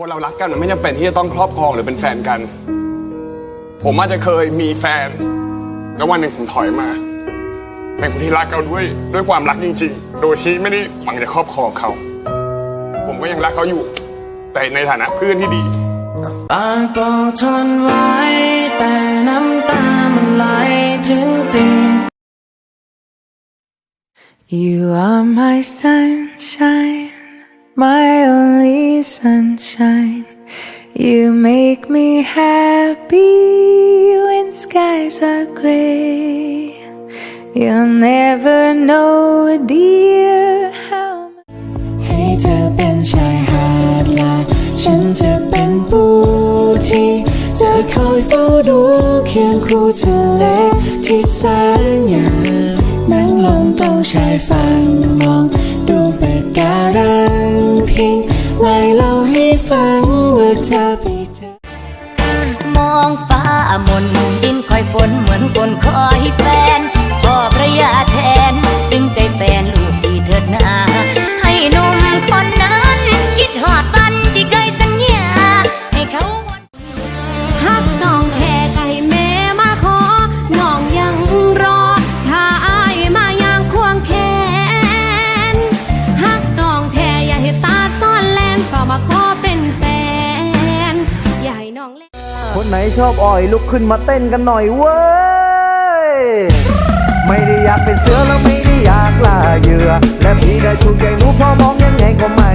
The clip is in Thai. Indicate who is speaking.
Speaker 1: คนเรารักกันมันไม่จำเป็นที่จะต้องครอบครองหรือเป็นแฟนกัน ผมอาจจะเคยมีแฟน แล้ววันหนึ่งผมถอยมา เป็นคนที่รักเขาด้วยด้วยความรักจริงๆ โดยที่ไม่ได้หวังจะครอบครองเขา ผมก็ยังรักเขาอยู่ แต่ในฐานะเพื่อนที่ดี
Speaker 2: ปากบอกทนไว้แต่น้ำตามันไหลถึงตีน
Speaker 3: You are my sunshine, my only sunshine. You make me happy when skies are gray. You'll never know, dear, how.
Speaker 2: ให้เธอเป็นชายหาดและฉันจะเป็นปูที่จะคอยเฝ้าดูเคียงคู่ทะเลที่แสนงามนั่งลงตรงชายฝั่งมอง พิงไล่เล่าให้ฟังว่าเธอไปเจอ
Speaker 4: มองฟ้ามน แฟนอย่าให้น้อ
Speaker 5: งเล่น
Speaker 6: คนไหนชอบอ่อยลุกขึ้นมาเต้นกันหน่อยเว้ย ไม่ได้อยากเป็นเสือแล้วไม่ได้อยากล่าเหยื่อ และพี่ได้ถูกใจหนูพอมองยังไงก็มา